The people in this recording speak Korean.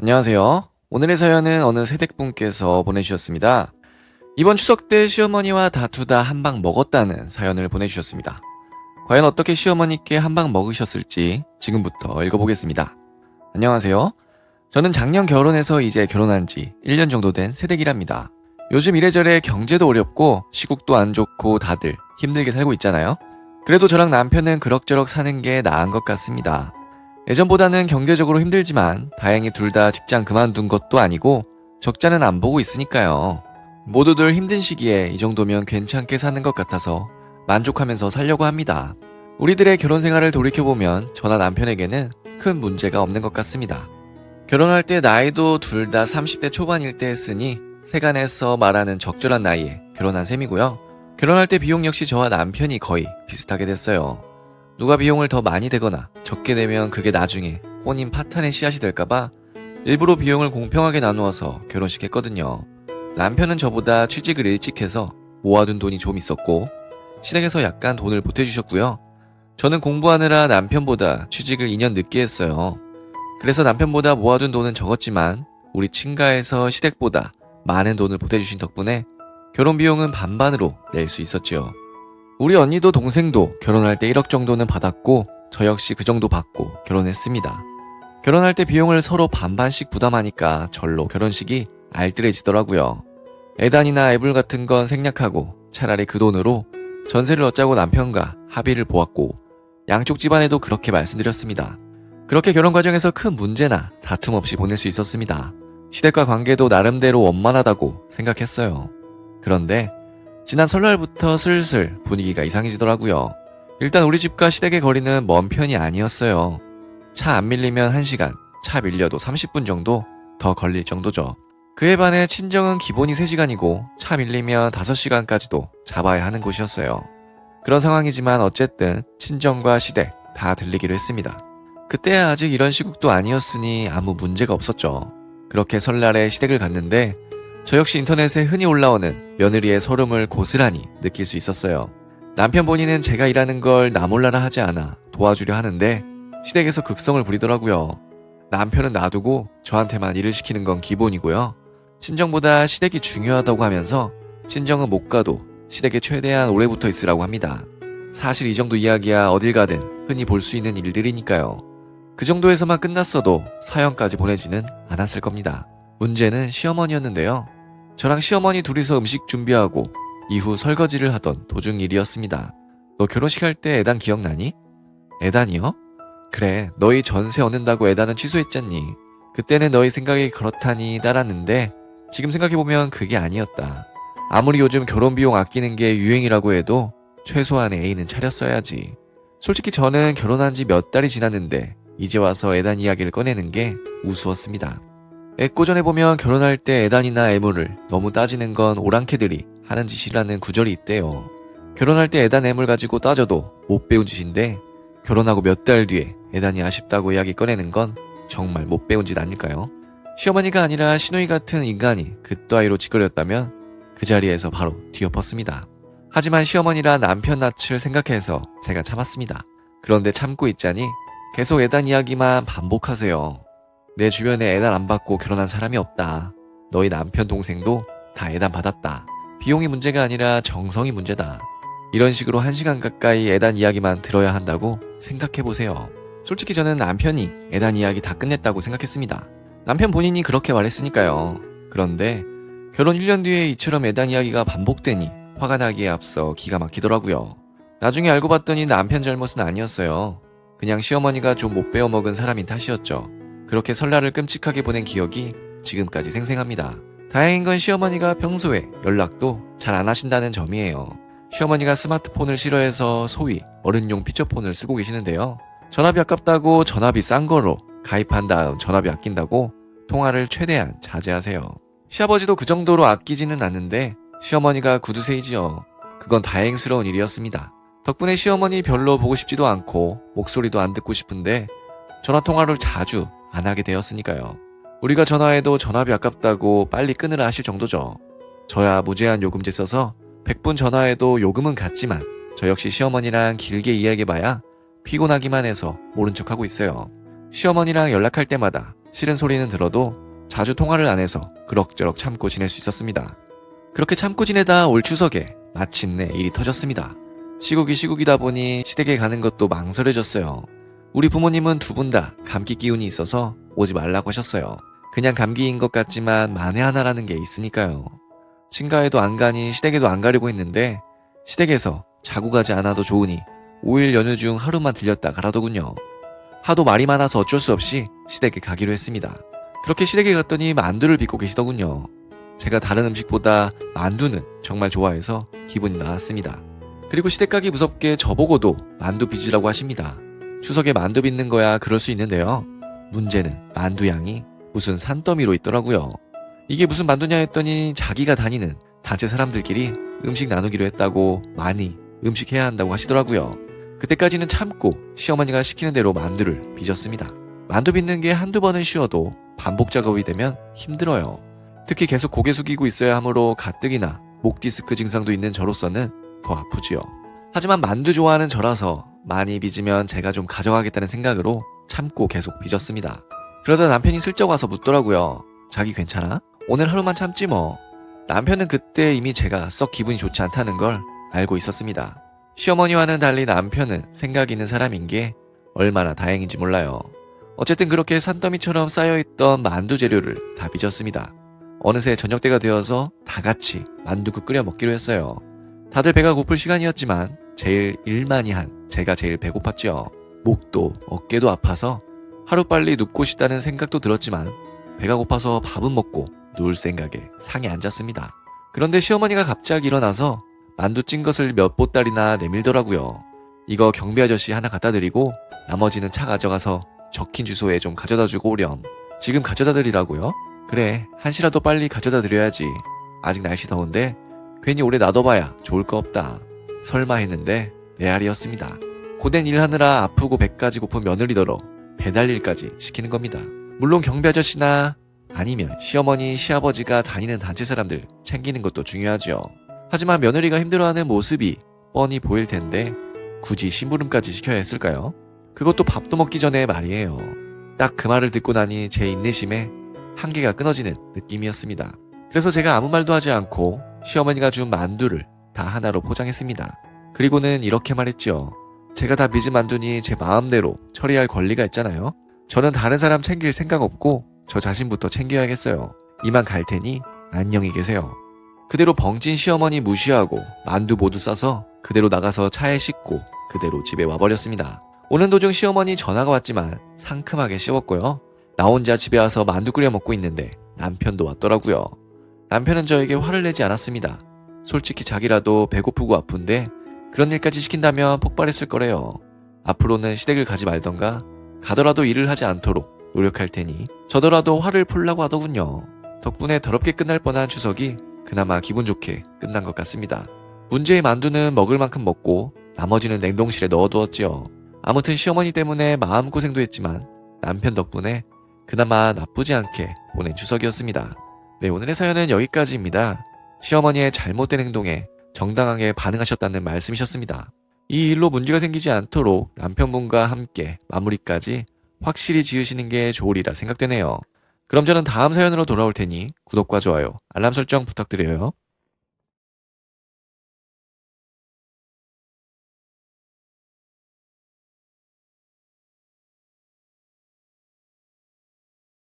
안녕하세요. 오늘의 사연은 어느 세댁분께서 보내주셨습니다. 이번 추석 때 시어머니와 다투다 한 방 먹었다는 사연을 보내주셨습니다. 과연 어떻게 시어머니께 한 방 먹으셨을지 지금부터 읽어보겠습니다. 안녕하세요. 저는 작년 결혼해서 이제 결혼한 지 1년 정도 된 세댁이랍니다. 요즘 이래저래 경제도 어렵고 시국도 안 좋고 다들 힘들게 살고 있잖아요. 그래도 저랑 남편은 그럭저럭 사는 게 나은 것 같습니다. 예전보다는 경제적으로 힘들지만 다행히 둘 다 직장 그만둔 것도 아니고 적자는 안 보고 있으니까요. 모두들 힘든 시기에 이 정도면 괜찮게 사는 것 같아서 만족하면서 살려고 합니다. 우리들의 결혼 생활을 돌이켜보면 저나 남편에게는 큰 문제가 없는 것 같습니다. 결혼할 때 나이도 둘 다 30대 초반일 때 했으니 세간에서 말하는 적절한 나이에 결혼한 셈이고요. 결혼할 때 비용 역시 저와 남편이 거의 비슷하게 됐어요. 누가 비용을 더 많이 대거나 적게 내면 그게 나중에 혼인 파탄의 씨앗이 될까봐 일부러 비용을 공평하게 나누어서 결혼식했거든요. 남편은 저보다 취직을 일찍 해서 모아둔 돈이 좀 있었고 시댁에서 약간 돈을 보태주셨고요. 저는 공부하느라 남편보다 취직을 2년 늦게 했어요. 그래서 남편보다 모아둔 돈은 적었지만 우리 친가에서 시댁보다 많은 돈을 보태주신 덕분에 결혼 비용은 반반으로 낼 수 있었지요. 우리 언니도 동생도 결혼할 때 1억 정도는 받았고 저 역시 그 정도 받고 결혼했습니다. 결혼할 때 비용을 서로 반반씩 부담하니까 절로 결혼식이 알뜰해지더라고요. 애단이나 애불 같은 건 생략하고 차라리 그 돈으로 전세를 얻자고 남편과 합의를 보았고 양쪽 집안에도 그렇게 말씀드렸습니다. 그렇게 결혼 과정에서 큰 문제나 다툼 없이 보낼 수 있었습니다. 시댁과 관계도 나름대로 원만하다고 생각했어요. 그런데 지난 설날부터 슬슬 분위기가 이상해지더라고요. 일단 우리 집과 시댁의 거리는 먼 편이 아니었어요. 차 안 밀리면 1시간, 차 밀려도 30분 정도 더 걸릴 정도죠. 그에 반해 친정은 기본이 3시간이고 차 밀리면 5시간까지도 잡아야 하는 곳이었어요. 그런 상황이지만 어쨌든 친정과 시댁 다 들리기로 했습니다. 그때 아직 이런 시국도 아니었으니 아무 문제가 없었죠. 그렇게 설날에 시댁을 갔는데 저 역시 인터넷에 흔히 올라오는 며느리의 서름을 고스란히 느낄 수 있었어요. 남편 본인은 제가 일하는 걸 나몰라라 하지 않아 도와주려 하는데 시댁에서 극성을 부리더라고요. 남편은 놔두고 저한테만 일을 시키는 건 기본이고요. 친정보다 시댁이 중요하다고 하면서 친정은 못 가도 시댁에 최대한 오래 붙어 있으라고 합니다. 사실 이 정도 이야기야 어딜 가든 흔히 볼 수 있는 일들이니까요. 그 정도에서만 끝났어도 사연까지 보내지는 않았을 겁니다. 문제는 시어머니였는데요. 저랑 시어머니 둘이서 음식 준비하고 이후 설거지를 하던 도중 일이었습니다. 너 결혼식 할 때 애단 기억나니? 애단이요? 그래, 너희 전세 얻는다고 애단은 취소했잖니. 그때는 너희 생각이 그렇다니 따랐는데 지금 생각해보면 그게 아니었다. 아무리 요즘 결혼 비용 아끼는 게 유행이라고 해도 최소한의 애인은 차렸어야지. 솔직히 저는 결혼한 지 몇 달이 지났는데 이제 와서 애단 이야기를 꺼내는 게 우스웠습니다. 애꼬전해보면 결혼할 때 애단이나 애물을 너무 따지는 건 오랑캐들이 하는 짓이라는 구절이 있대요. 결혼할 때 애단 애물 가지고 따져도 못 배운 짓인데 결혼하고 몇 달 뒤에 애단이 아쉽다고 이야기 꺼내는 건 정말 못 배운 짓 아닐까요? 시어머니가 아니라 시누이 같은 인간이 그 따위로 짓거렸다면 그 자리에서 바로 뒤엎었습니다. 하지만 시어머니라 남편 낯을 생각해서 제가 참았습니다. 그런데 참고 있자니 계속 애단 이야기만 반복하세요. 내 주변에 애단 안 받고 결혼한 사람이 없다. 너희 남편 동생도 다 애단 받았다. 비용이 문제가 아니라 정성이 문제다. 이런 식으로 한 시간 가까이 애단 이야기만 들어야 한다고 생각해 보세요. 솔직히 저는 남편이 애단 이야기 다 끝냈다고 생각했습니다. 남편 본인이 그렇게 말했으니까요. 그런데 결혼 1년 뒤에 이처럼 애단 이야기가 반복되니 화가 나기에 앞서 기가 막히더라고요. 나중에 알고 봤더니 남편 잘못은 아니었어요. 그냥 시어머니가 좀 못 배워 먹은 사람인 탓이었죠. 그렇게 설날을 끔찍하게 보낸 기억이 지금까지 생생합니다. 다행인 건 시어머니가 평소에 연락도 잘 안 하신다는 점이에요. 시어머니가 스마트폰을 싫어해서 소위 어른용 피처폰을 쓰고 계시는데요. 전화비 아깝다고 전화비 싼 거로 가입한 다음 전화비 아낀다고 통화를 최대한 자제하세요. 시아버지도 그 정도로 아끼지는 않는데 시어머니가 구두쇠이지요. 그건 다행스러운 일이었습니다. 덕분에 시어머니 별로 보고 싶지도 않고 목소리도 안 듣고 싶은데 전화 통화를 자주 안 하게 되었으니까요. 우리가 전화해도 전화비 아깝다고 빨리 끊으라 하실 정도죠. 저야 무제한 요금제 써서 100분 전화해도 요금은 같지만 저 역시 시어머니랑 길게 이야기해봐야 피곤하기만 해서 모른 척하고 있어요. 시어머니랑 연락할 때마다 싫은 소리는 들어도 자주 통화를 안 해서 그럭저럭 참고 지낼 수 있었습니다. 그렇게 참고 지내다 올 추석에 마침내 일이 터졌습니다. 시국이 시국이다 보니 시댁에 가는 것도 망설여졌어요. 우리 부모님은 두 분 다 감기 기운이 있어서 오지 말라고 하셨어요. 그냥 감기인 것 같지만 만에 하나라는 게 있으니까요. 친가에도 안 가니 시댁에도 안 가려고 했는데 시댁에서 자고 가지 않아도 좋으니 5일 연휴 중 하루만 들렸다 가라더군요. 하도 말이 많아서 어쩔 수 없이 시댁에 가기로 했습니다. 그렇게 시댁에 갔더니 만두를 빚고 계시더군요. 제가 다른 음식보다 만두는 정말 좋아해서 기분이 나았습니다. 그리고 시댁 가기 무섭게 저보고도 만두 빚으라고 하십니다. 추석에 만두 빚는 거야 그럴 수 있는데요. 문제는 만두 양이 무슨 산더미로 있더라고요. 이게 무슨 만두냐 했더니 자기가 다니는 단체 사람들끼리 음식 나누기로 했다고 많이 음식 해야 한다고 하시더라고요. 그때까지는 참고 시어머니가 시키는 대로 만두를 빚었습니다. 만두 빚는 게 한두 번은 쉬워도 반복 작업이 되면 힘들어요. 특히 계속 고개 숙이고 있어야 하므로 가뜩이나 목 디스크 증상도 있는 저로서는 더 아프지요. 하지만 만두 좋아하는 저라서 많이 빚으면 제가 좀 가져가겠다는 생각으로 참고 계속 빚었습니다. 그러다 남편이 슬쩍 와서 묻더라고요. 자기 괜찮아? 오늘 하루만 참지 뭐. 남편은 그때 이미 제가 썩 기분이 좋지 않다는 걸 알고 있었습니다. 시어머니와는 달리 남편은 생각 있는 사람인 게 얼마나 다행인지 몰라요. 어쨌든 그렇게 산더미처럼 쌓여있던 만두 재료를 다 빚었습니다. 어느새 저녁 때가 되어서 다 같이 만두국 끓여 먹기로 했어요. 다들 배가 고플 시간이었지만 제일 일만이 한 제가 제일 배고팠죠. 목도 어깨도 아파서 하루빨리 눕고 싶다는 생각도 들었지만 배가 고파서 밥은 먹고 누울 생각에 상에 앉았습니다. 그런데 시어머니가 갑자기 일어나서 만두 찐 것을 몇 보따리나 내밀더라고요. 이거 경비 아저씨 하나 갖다 드리고 나머지는 차 가져가서 적힌 주소에 좀 가져다 주고 오렴. 지금 가져다 드리라고요? 그래, 한시라도 빨리 가져다 드려야지. 아직 날씨 더운데 괜히 오래 놔둬봐야 좋을 거 없다. 설마 했는데 레알이었습니다. 고된 일하느라 아프고 배까지 고픈 며느리더러 배달 일까지 시키는 겁니다. 물론 경비 아저씨나 아니면 시어머니, 시아버지가 다니는 단체 사람들 챙기는 것도 중요하죠. 하지만 며느리가 힘들어하는 모습이 뻔히 보일 텐데 굳이 심부름까지 시켜야 했을까요? 그것도 밥도 먹기 전에 말이에요. 딱 그 말을 듣고 나니 제 인내심에 한계가 끊어지는 느낌이었습니다. 그래서 제가 아무 말도 하지 않고 시어머니가 준 만두를 다 하나로 포장했습니다. 그리고는 이렇게 말했죠. 제가 다 빚은 만두니 제 마음대로 처리할 권리가 있잖아요. 저는 다른 사람 챙길 생각 없고 저 자신부터 챙겨야겠어요. 이만 갈 테니 안녕히 계세요. 그대로 벙찐 시어머니 무시하고 만두 모두 싸서 그대로 나가서 차에 싣고 그대로 집에 와버렸습니다. 오는 도중 시어머니 전화가 왔지만 상큼하게 씌웠고요. 나 혼자 집에 와서 만두 끓여 먹고 있는데 남편도 왔더라고요. 남편은 저에게 화를 내지 않았습니다. 솔직히 자기라도 배고프고 아픈데 그런 일까지 시킨다면 폭발했을 거래요. 앞으로는 시댁을 가지 말던가 가더라도 일을 하지 않도록 노력할 테니 저더라도 화를 풀라고 하더군요. 덕분에 더럽게 끝날 뻔한 추석이 그나마 기분 좋게 끝난 것 같습니다. 문제의 만두는 먹을 만큼 먹고 나머지는 냉동실에 넣어두었지요. 아무튼 시어머니 때문에 마음고생도 했지만 남편 덕분에 그나마 나쁘지 않게 보낸 추석이었습니다. 네, 오늘의 사연은 여기까지입니다. 시어머니의 잘못된 행동에 정당하게 반응하셨다는 말씀이셨습니다. 이 일로 문제가 생기지 않도록 남편분과 함께 마무리까지 확실히 지으시는 게 좋으리라 생각되네요. 그럼 저는 다음 사연으로 돌아올 테니 구독과 좋아요, 알람 설정 부탁드려요.